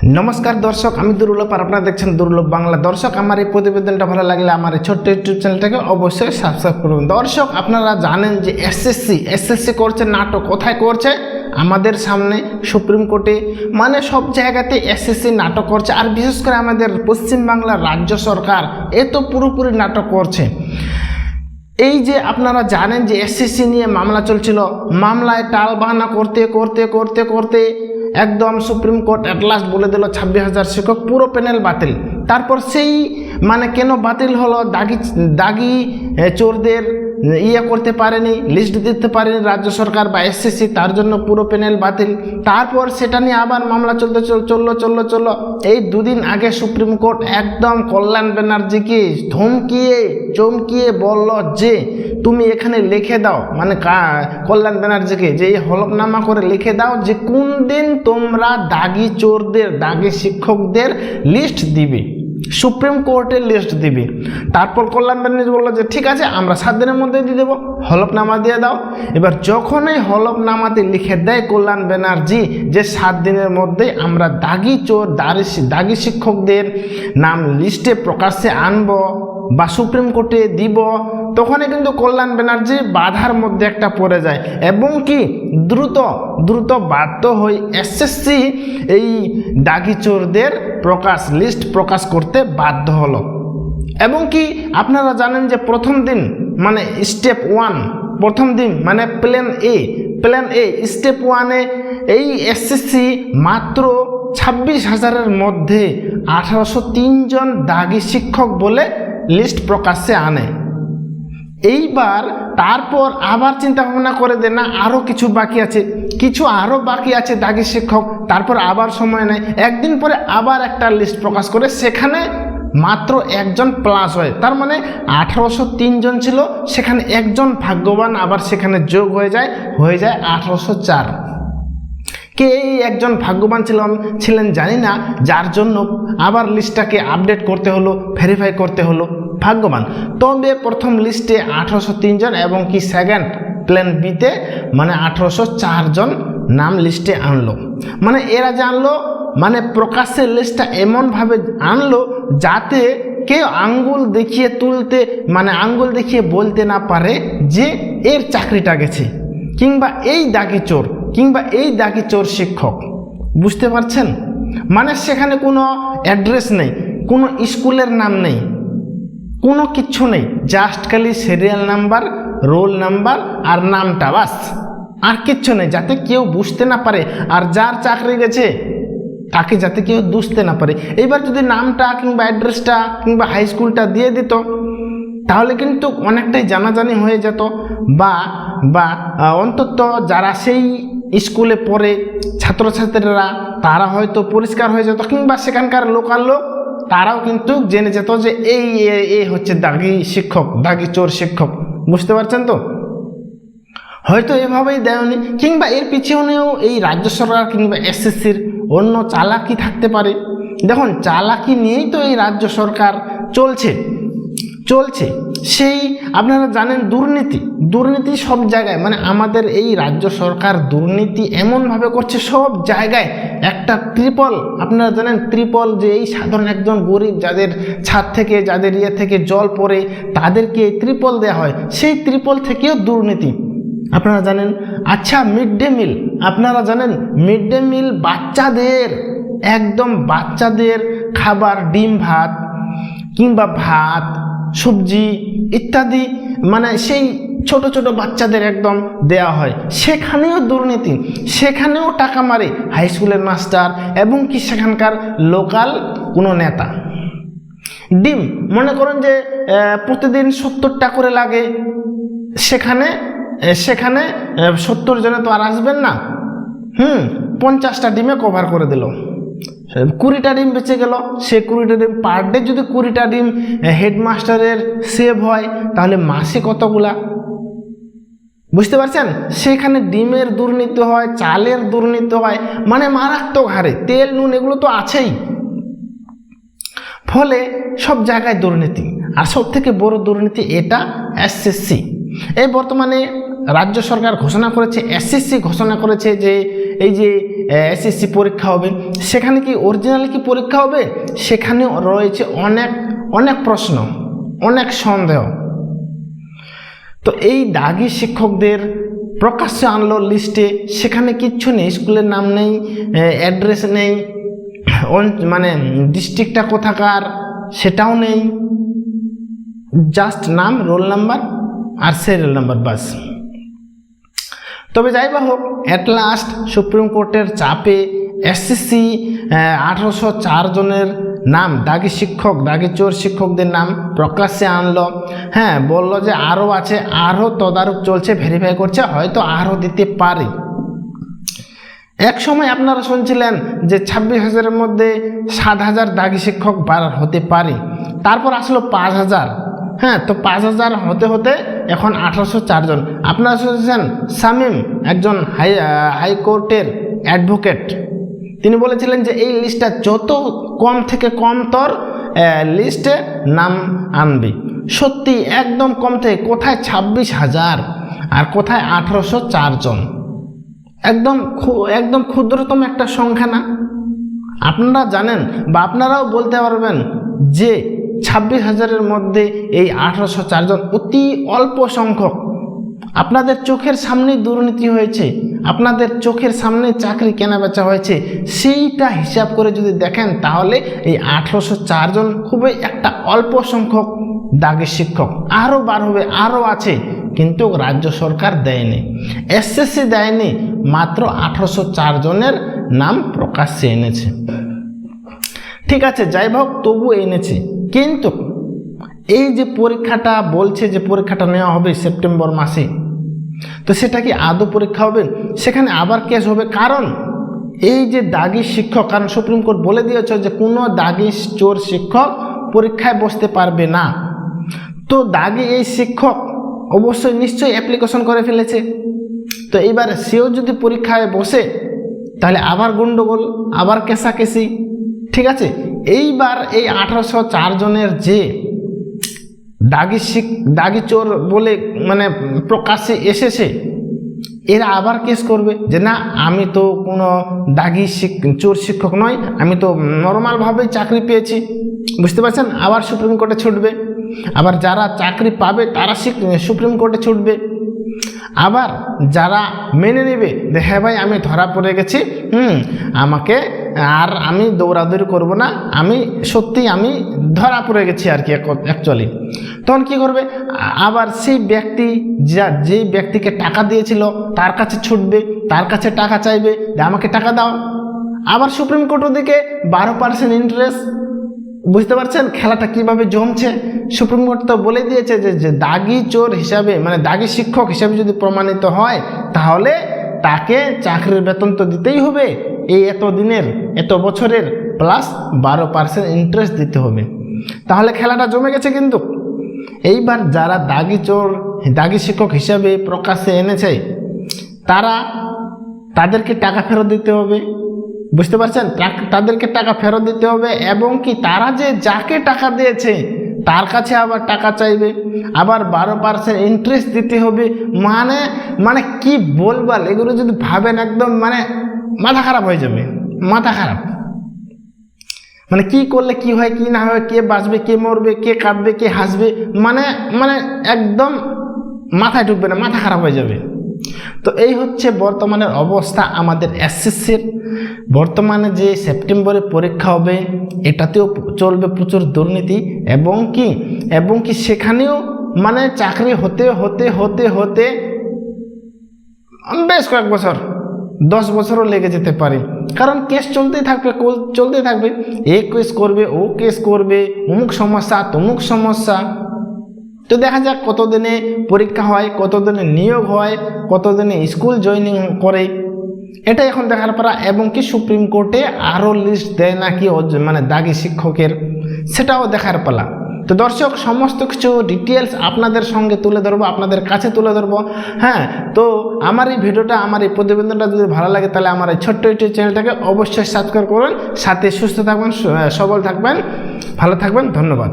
নমস্কার দর্শক, আমি দুর্লভ আর আপনারা দেখছেন দুর্লভ বাংলা। দর্শক, আমার এই প্রতিবেদনটা ভালো লাগলে আমার এই ছোট্ট ইউটিউব চ্যানেলটাকে অবশ্যই সাবস্ক্রাইব করুন। দর্শক, আপনারা জানেন যে এসএসসি এসএসসি করছে নাটক। কোথায় করছে? আমাদের সামনে সুপ্রিম কোর্টে মানে সব জায়গাতে এসএসসি নাটক করছে। আর বিশেষ করে আমাদের পশ্চিমবাংলার রাজ্য সরকার, এ তো পুরোপুরি নাটক করছে। এই যে আপনারা জানেন যে এসএসসি নিয়ে মামলা চলছিল, মামলায় টাল বাহানা করতে করতে করতে করতে একদম সুপ্রিম কোর্ট অ্যাট লাস্ট বলে দিল ছাব্বিশ হাজার শিক্ষক পুরো প্যানেল বাতিল। তারপর সেই মানে কেন বাতিল হলো? দাগি দাগি চোরদের ইয়ে করতে পারেনি লিস্ট দিতে পারেনি রাজ্য সরকার বা এসএসসি তার জন্য পুরো প্যানেল বাতিল। তারপর সেটা নিয়ে আবার মামলা চলতে চল, চলল চলল চলল। এই দুদিন আগে সুপ্রিম কোর্ট একদম কল্যাণ ব্যানার্জিকে ধমকিয়ে, চমকিয়ে বলল যে, তুমি এখানে লিখে দাও। মানে কল্যাণ ব্যানার্জিকে যে এই হলফনামা করে লিখে দাও যে, কোন দিন তোমরা দাগি চোরদের, দাগি শিক্ষকদের লিস্ট দিবে? সুপ্রিম কোর্টের লিস্ট দিবে। তারপর কল্যাণ ব্যানার্জি বলল যে, ঠিক আছে, আমরা সাত দিনের মধ্যে দিয়ে দেবো। হলফনামা দিয়ে দাও। এবার যখনই হলফনামাতে লিখে দেয় কল্যাণ ব্যানার্জি যে, সাত দিনের মধ্যে আমরা দাগি চোর দারি দাগি শিক্ষকদের নাম লিস্টে প্রকাশ্যে আনব বা সুপ্রিম কোর্টে দিব তখনই কিন্তু কল্যাণ ব্যানার্জি বাধার মধ্যে একটা পড়ে যায়। এবং কি দ্রুত দ্রুত বাধ্য হয়ে এসএসসি এই দাগি চোরদের প্রকাশ লিস্ট প্রকাশ করতে বাধ্য হলো। এবং কি আপনারা জানেন যে প্রথম দিন মানে স্টেপ ওয়ান প্রথম দিন মানে plan A plan A step ওয়ানে এই এসএসসি মাত্র ছাব্বিশ হাজারের মধ্যে আঠারোশো জন দাগি শিক্ষক বলে লিস্ট প্রকাশ্যে আনে। এইবার তারপর আবার চিন্তা ভাবনা করে দে না আরও কিছু বাকি আছে। কিছু আরও বাকি আছে দাগি শিক্ষক, তারপর আবার সময় নেয়। একদিন পরে আবার একটা লিস্ট প্রকাশ করে সেখানে মাত্র একজন প্লাস হয়। তার মানে আঠারোশো জন ছিল, সেখানে একজন ভাগ্যবান আবার সেখানে যোগ হয়ে যায় হয়ে যায় আঠারোশো চার। কে এই একজন ভাগ্যবান ছিলাম ছিলেন জানি না, যার জন্য আবার লিস্টটাকে আপডেট করতে হলো ভেরিফাই করতে হলো। ভাগ্যবান। তবে প্রথম লিস্টে আঠারোশো জন এবং কি সেকেন্ড প্ল্যান বিতে মানে আঠারোশো জন নাম লিস্টে আনলো। মানে এরা জানলো মানে প্রকাশ্যের লিস্টটা এমনভাবে আনলো যাতে কেউ আঙ্গুল দেখিয়ে তুলতে মানে আঙ্গুল দেখিয়ে বলতে না পারে যে এর চাকরিটা গেছে। কিংবা এই দাগি চোর, কিংবা এই দাগি চোর শিক্ষক। বুঝতে পারছেন? মানে সেখানে কোনো অ্যাড্রেস নেই, কোনো স্কুলের নাম নেই। কোনো কিচ্ছু নেই জাস্ট খালি সিরিয়াল নাম্বার রোল নাম্বার আর নামটা বাস। আর কিচ্ছু নেই, যাতে কেউ বুঝতে না পারে আর যার চাকরি গেছে তাকে যাতে কেউ বুঝতে না পারে। এইবার যদি নামটা কিংবা অ্যাড্রেসটা কিংবা হাই স্কুলটা দিয়ে দিত, তাহলে কিন্তু অনেকটাই জানাজানি হয়ে যেত বা বা অন্তত যারা সেই স্কুলে পড়ে ছাত্রছাত্রীরা তারা হয়তো পরিষ্কার হয়ে যেত কিংবা সেখানকার লোকাল লোক তারাও কিন্তু জেনে যেত যে এই, এ- হচ্ছে দাগি শিক্ষক, দাগি চোর শিক্ষক। বুঝতে পারছেন তো? হয়তো এভাবেই দেয়নি, কিংবা এর পিছনেও এই রাজ্য সরকার কিংবা এসএসসির অন্য চালাকি থাকতে পারে। দেখুন, চালাকি নিয়েই তো এই রাজ্য সরকার চলছে চলছে। সেই আপনারা জানেন দুর্নীতি। দুর্নীতি সব জায়গায় মানে আমাদের এই রাজ্য সরকার দুর্নীতি এমনভাবে করছে সব জায়গায়। একটা ত্রিপল, আপনারা জানেন ত্রিপল যে এই সাধারণ একজন গরিব যাদের ছাদ থেকে, যাদের ইয়ে থেকে জল পড়ে, তাদেরকে ত্রিপল দেওয়া হয়। সেই ত্রিপল থেকেও দুর্নীতি। আপনারা জানেন? আচ্ছা মিড ডে মিল। আপনারা জানেন মিড ডে মিল বাচ্চাদের, একদম বাচ্চাদের খাবার, ডিম, ভাত কিংবা ভাত সবজি ইত্যাদি মানে সেই ছোট ছোট বাচ্চাদের একদম দেয়া হয়। সেখানেও দুর্নীতি, সেখানেও টাকা মারে হাই স্কুলের মাস্টার এবং কি সেখানকার লোকাল কোনো নেতা। ডিম, মনে করেন যে প্রতিদিন সত্তরটা করে লাগে। সেখানে সেখানে সত্তর জনে তো আর আসবেন না। হুম, পঞ্চাশটা ডিমে কভার করে দিল। কুড়িটা ডিম বেঁচে গেল। সে কুড়িটা ডিম পার ডে যদি কুড়িটা ডিম হেডমাস্টারের সেভ হয়, তাহলে মাসে কতগুলা? বুঝতে পারছেন? সেখানে ডিমের দুর্নীতি হয়, চালের দুর্নীতি হয় মানে মারাত্মক হারে। তেল, নুন, এগুলো তো আছেই। ফলে সব জায়গায় দুর্নীতি। আর সব থেকে বড় দুর্নীতি এটা এসএসসি এই বর্তমানে রাজ্য সরকার ঘোষণা করেছে এসএসসি ঘোষণা করেছে যে, এই যে এসএসসি পরীক্ষা হবে। সেখানে কি অরিজিনাল কি পরীক্ষা হবে? সেখানে রয়েছে অনেক অনেক প্রশ্ন, অনেক সন্দেহ। তো এই দাগি শিক্ষকদের প্রকাশ্যে আনলো লিস্টে, সেখানে কিচ্ছু নেই, স্কুলের নাম নেই অ্যাড্রেস নেই মানে ডিস্ট্রিক্টটা কোথাকার, সেটাও নেই। জাস্ট নাম রোল নাম্বার আর সিরিয়াল নাম্বার বাস তবে যাই বা হোক অ্যাট লাস্ট সুপ্রিম কোর্টের চাপে এসএসসি আঠারোশো জনের নাম, দাগি শিক্ষক, দাগি চোর শিক্ষকদের নাম প্রকাশ্যে আনলো। হ্যাঁ বলল যে আরও আছে, আরও তদারক চলছে ভেরিফাই করছে, হয়তো আরও দিতে পারে। এক সময় আপনারা শুনছিলেন যে ছাব্বিশ হাজারের মধ্যে সাত হাজার দাগি শিক্ষক বার হতে পারে। তারপর আসলো পাঁচ হাজার। হ্যাঁ তো পাঁচ হাজার হতে হতে এখন আঠারোশো চারজন আপনারা শুনেছেন? সামিম একজন হাই হাইকোর্টের অ্যাডভোকেট। তিনি বলেছিলেন যে এই লিস্টটা যত কম থেকে কম তোর লিস্টে নাম আনবি। সত্যি একদম কম থেকে কোথায় ছাব্বিশ হাজার আর কোথায় আঠারোশো চারজন একদম একদম ক্ষুদ্রতম একটা সংখ্যা না? আপনারা জানেন বা আপনারাও বলতে পারবেন যে ছাব্বিশ হাজারের মধ্যে এই আঠারোশো চারজন অতি অল্প সংখ্যক। আপনাদের চোখের সামনেই দুর্নীতি হয়েছে, আপনাদের চোখের সামনে চাকরি কেনাবেচা হয়েছে, সেইটা হিসাব করে যদি দেখেন তাহলে এই আঠারোশো চারজন খুবই একটা অল্প সংখ্যক দাগি শিক্ষক। আরও বার হবে আরও আছে, কিন্তু রাজ্য সরকার দেয়নি। এসএসসি দেয়নি, মাত্র আঠারোশো জনের নাম প্রকাশ্যে এনেছে। ঠিক আছে, যাই হোক তবু এনেছে। কিন্তু এই যে পরীক্ষাটা বলছে যে পরীক্ষাটা নেওয়া হবে সেপ্টেম্বর মাসে, তো সেটা কি আদৌ পরীক্ষা হবে? সেখানে আবার কেস হবে। কারণ এই যে দাগি শিক্ষক, কারণ সুপ্রিম কোর্ট বলে দিয়েছে যে কোনো দাগি চোর শিক্ষক পরীক্ষায় বসতে পারবে না। তো দাগি এই শিক্ষক অবশ্যই নিশ্চয়ই অ্যাপ্লিকেশন করে ফেলেছে। তো এইবার সেও যদি পরীক্ষায় বসে, তাহলে আবার গন্ডগোল আবার কেসাকেসি ঠিক আছে? এইবার এই আঠারোশো চার জনের যে দাগি শিক দাগি চোর বলে মানে প্রকাশ্যে এসেছে, এরা আবার কেস করবে যে না, আমি তো কোনো দাগি চোর শিক্ষক নয়, আমি তো নর্মালভাবেই চাকরি পেয়েছি। বুঝতে পারছেন? আবার সুপ্রিম কোর্টে ছুটবে। আবার যারা চাকরি পাবে, তারা সুপ্রিম কোর্টে ছুটবে। আবার যারা মেনে নেবে যে হ্যাঁ ভাই, আমি ধরা পড়ে গেছি, হুম, আমাকে আর আমি দৌড়াদৌড়ি করব না, আমি সত্যি আমি ধরা পড়ে গেছি আর কি অ্যাকচুয়ালি তখন কি করবে? আবার সেই ব্যক্তি যা, যেই ব্যক্তিকে টাকা দিয়েছিল, তার কাছে ছুটবে, তার কাছে টাকা চাইবে, আমাকে টাকা দাও। আবার সুপ্রিম কোর্টের দিকে বারো পার্সেন্ট ইন্টারেস্ট বুঝতে পারছেন? খেলাটা কীভাবে জমছে? সুপ্রিম কোর্ট তো বলে দিয়েছে যে যে দাগি চোর হিসাবে মানে দাগি শিক্ষক হিসাবে যদি প্রমাণিত হয়, তাহলে তাকে চাকরির বেতন তো দিতেই হবে। এই এত দিনের, এত বছরের প্লাস বারো পার্সেন্ট ইন্টারেস্ট দিতে হবে। তাহলে খেলাটা জমে গেছে কিন্তু। এইবার যারা দাগি চোর, দাগি শিক্ষক হিসাবে প্রকাশ্যে এনেছে, তারা তাদেরকে টাকা ফেরত দিতে হবে। বুঝতে পারছেন? তাদেরকে টাকা ফেরত দিতে হবে এবং কি তারা যে যাকে টাকা দিয়েছে, তার কাছে আবার টাকা চাইবে। আবার বারো পার্সেন্ট ইন্টারেস্ট দিতে হবে। মানে মানে কি বলবাল? এগুলো যদি ভাবেন একদম মানে মাথা খারাপ হয়ে যাবে। মাথা খারাপ। মানে কি করলে কি হয়, কি না হয়, কে বাঁচবে, কে মরবে, কে কাঁদবে, কে হাসবে মানে মানে একদম মাথায় ঢুকবে না, মাথা খারাপ হয়ে যাবে। তো এই হচ্ছে বর্তমানের অবস্থা আমাদের এসএসসির বর্তমানে যে সেপ্টেম্বরে পরীক্ষা হবে, এটাতেও চলবে প্রচুর দুর্নীতি এবং কি এবং কি সেখানেও মানে চাকরি হতে হতে হতে হতে বেশ কয়েক বছর, দশ বছরও লেগে যেতে পারে। কারণ কেস চলতেই থাকবে চলতেই থাকবে। এ কেস করবে, ও কেস করবে, অমুক সমস্যা, তমুক সমস্যা। তো দেখা যাক কতদিনে পরীক্ষা হয়, কতদিনে নিয়োগ হয়, কতদিনে স্কুল জয়েনিং করে। এটা এখন দেখার পারা এবং কি সুপ্রিম কোর্টে আরও লিস্ট দেয় নাকি মানে দাগি শিক্ষকের, সেটাও দেখার পালা। তো দর্শক, সমস্ত কিছু ডিটেলস আপনাদের সঙ্গে তুলে ধরবো, আপনাদের কাছে তুলে ধরবো। হ্যাঁ তো আমার এই ভিডিওটা, আমার এই প্রতিবেদনটা যদি ভালো লাগে, তাহলে আমার এই ছোট্ট ইউটিউব চ্যানেলটাকে অবশ্যই সাবস্ক্রাইব করুন সাথে সুস্থ থাকবেন সবল থাকবেন। ভালো থাকবেন, ধন্যবাদ।